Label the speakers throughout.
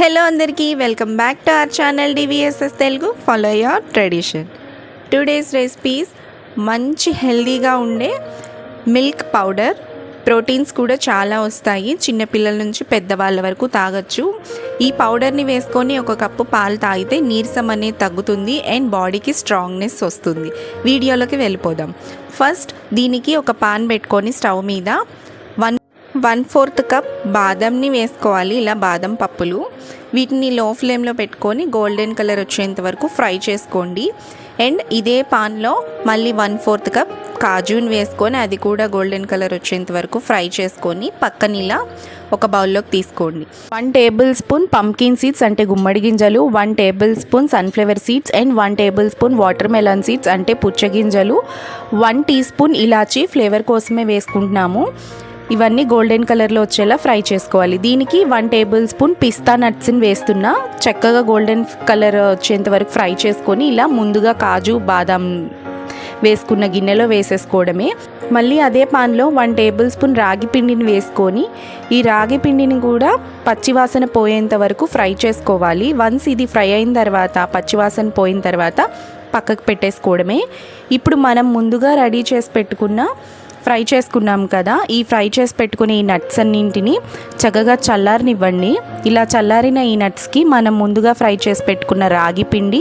Speaker 1: Hello అందరికీ welcome back to our channel DVSS Telugu follow your tradition today's recipes మంచి హెల్దీగా ఉండే milk powder proteins కూడా చాలా వస్తాయి. చిన్నపిల్లల నుంచి పెద్దవాళ్ళ వరకు తాగొచ్చు. ఈ పౌడర్ని వేసుకొని ఒక కప్పు పాలు తాగితే నీరసం అనేది తగ్గుతుంది అండ్ బాడీకి స్ట్రాంగ్నెస్ వస్తుంది. వీడియోలోకి వెళ్ళిపోదాం. ఫస్ట్ దీనికి ఒక పాన్ పెట్టుకొని స్టవ్ మీద వన్ ఫోర్త్ కప్ బాదంని వేసుకోవాలి. ఇలా బాదం పప్పులు. వీటిని లో ఫ్లేమ్లో పెట్టుకొని గోల్డెన్ కలర్ వచ్చేంత వరకు ఫ్రై చేసుకోండి. అండ్ ఇదే పాన్లో మళ్ళీ వన్ ఫోర్త్ కప్ కాజుని వేసుకొని అది కూడా గోల్డెన్ కలర్ వచ్చేంత వరకు ఫ్రై చేసుకొని పక్కన ఇలా ఒక బౌల్లోకి తీసుకోండి. One tablespoon pumpkin seeds అంటే గుమ్మడి గింజలు one tablespoon sunflower seeds and one tablespoon watermelon seeds అంటే పుచ్చగింజలు వన్ టీ స్పూన్ ఇలాచీ ఫ్లేవర్ కోసమే వేసుకుంటున్నాము. ఇవన్నీ గోల్డెన్ కలర్లో వచ్చేలా ఫ్రై చేసుకోవాలి. దీనికి వన్ టేబుల్ స్పూన్ పిస్తా నట్స్ని వేస్తున్నా. చక్కగా గోల్డెన్ కలర్ వచ్చేంత వరకు ఫ్రై చేసుకొని ఇలా ముందుగా కాజు బాదం వేసుకున్న గిన్నెలో వేసేసుకోవడమే. మళ్ళీ అదే పాన్లో వన్ టేబుల్ స్పూన్ రాగి పిండిని వేసుకొని ఈ రాగి పిండిని కూడా పచ్చివాసన పోయేంత వరకు ఫ్రై చేసుకోవాలి. వన్స్ ఇది ఫ్రై అయిన తర్వాత పచ్చివాసన పోయిన తర్వాత పక్కకు పెట్టేసుకోవడమే. ఇప్పుడు మనం ముందుగా రెడీ చేసి పెట్టుకున్న ఫ్రై చేసుకున్నాం కదా ఈ ఫ్రై చేసి పెట్టుకునే ఈ నట్స్ అన్నింటిని చక్కగా చల్లారనివ్వండి. ఇలా చల్లారిన ఈ నట్స్కి మనం ముందుగా ఫ్రై చేసి పెట్టుకున్న రాగి పిండి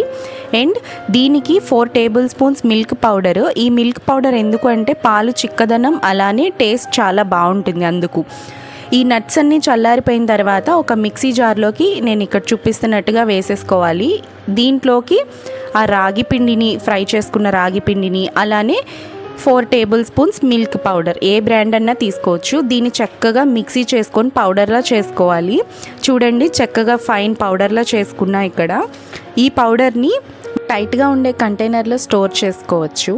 Speaker 1: అండ్ దీనికి four tablespoons milk powder ఈ మిల్క్ పౌడర్ ఎందుకు అంటే పాలు చిక్కదనం అలానే టేస్ట్ చాలా బాగుంటుంది అందుకు. ఈ నట్స్ అన్నీ చల్లారిపోయిన తర్వాత ఒక మిక్సీ జార్లోకి నేను ఇక్కడ చూపిస్తున్నట్టుగా వేసేసుకోవాలి. దీంట్లోకి ఆ రాగి పిండిని ఫ్రై చేసుకున్న రాగి పిండిని అలానే four tablespoons milk powder. ఏ బ్రాండ్ అన్నా తీసుకోవచ్చు. దీన్ని చక్కగా మిక్సీ చేసుకొని పౌడర్లా చేసుకోవాలి. చూడండి చక్కగా ఫైన్ పౌడర్లా చేసుకున్నా ఇక్కడ. ఈ పౌడర్ని టైట్గా ఉండే కంటైనర్లో స్టోర్ చేసుకోవచ్చు.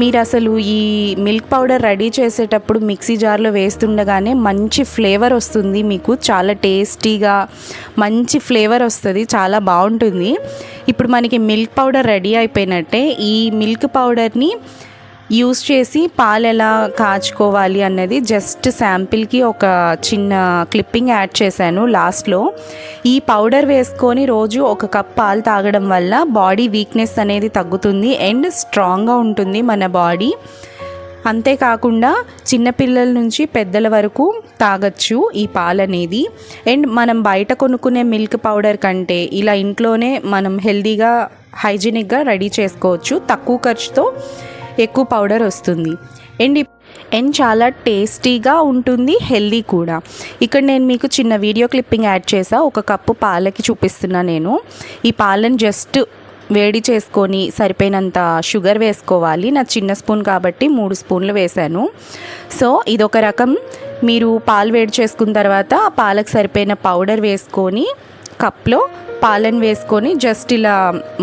Speaker 1: మీరు అసలు ఈ మిల్క్ పౌడర్ రెడీ చేసేటప్పుడు మిక్సీ జార్లో వేస్తుండగానే మంచి ఫ్లేవర్ వస్తుంది మీకు. చాలా టేస్టీగా మంచి ఫ్లేవర్ వస్తుంది. చాలా బాగుంటుంది. ఇప్పుడు మనకి మిల్క్ పౌడర్ రెడీ అయిపోయినట్టే ఈ మిల్క్ పౌడర్ని యూస్ చేసి పాలు ఎలా కాచుకోవాలి అన్నది జస్ట్ శాంపిల్కి ఒక చిన్న క్లిప్పింగ్ యాడ్ చేశాను లాస్ట్లో. ఈ పౌడర్ వేసుకొని రోజు ఒక కప్ పాలు తాగడం వల్ల బాడీ వీక్నెస్ అనేది తగ్గుతుంది అండ్ స్ట్రాంగ్గా ఉంటుంది మన బాడీ. అంతేకాకుండా చిన్నపిల్లల నుంచి పెద్దల వరకు తాగొచ్చు ఈ పాలు అనేది. అండ్ మనం బయట కొనుక్కునే మిల్క్ పౌడర్ కంటే ఇలా ఇంట్లోనే మనం హెల్దీగా హైజీనిక్గా రెడీ చేసుకోవచ్చు. తక్కువ ఖర్చుతో ఎక్కువ పౌడర్ వస్తుంది. అండ్ అండ్ చాలా టేస్టీగా ఉంటుంది హెల్దీ కూడా. ఇక్కడ నేను మీకు చిన్న వీడియో క్లిప్పింగ్ యాడ్ చేసా. ఒక కప్పు పాలకి చూపిస్తున్నా నేను. ఈ పాలను జస్ట్ వేడి చేసుకొని సరిపోయినంత షుగర్ వేసుకోవాలి. నా చిన్న స్పూన్ కాబట్టి మూడు స్పూన్లు వేశాను. సో ఇదొక రకం. మీరు పాలు వేడి చేసుకున్న తర్వాత పాలకు సరిపోయిన పౌడర్ వేసుకొని కప్లో పాలను వేసుకొని జస్ట్ ఇలా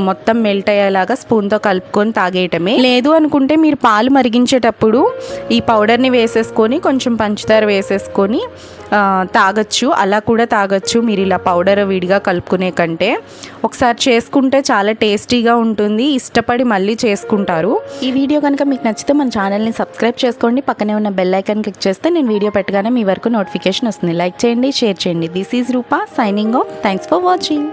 Speaker 1: మొత్తం మెల్ట్ అయ్యేలాగా స్పూన్తో కలుపుకొని తాగేయటమే. లేదు అనుకుంటే మీరు పాలు మరిగించేటప్పుడు ఈ పౌడర్ని వేసేసుకొని కొంచెం పంచదార వేసేసుకొని తాగొచ్చు. అలా కూడా తాగొచ్చు మీరు ఇలా పౌడర్ విడిగా కలుపుకునే కంటే. ఒకసారి చేసుకుంటే చాలా టేస్టీగా ఉంటుంది. ఇష్టపడి మళ్ళీ చేసుకుంటారు. ఈ వీడియో కనుక మీకు నచ్చితే మన ఛానల్ని సబ్స్క్రైబ్ చేసుకోండి. పక్కనే ఉన్న బెల్ ఐకాన్ క్లిక్ చేస్తే నేను వీడియో పెట్టగానే మీ వరకు నోటిఫికేషన్ వస్తుంది. లైక్ చేయండి షేర్ చేయండి. This is Roopa signing off thanks for watching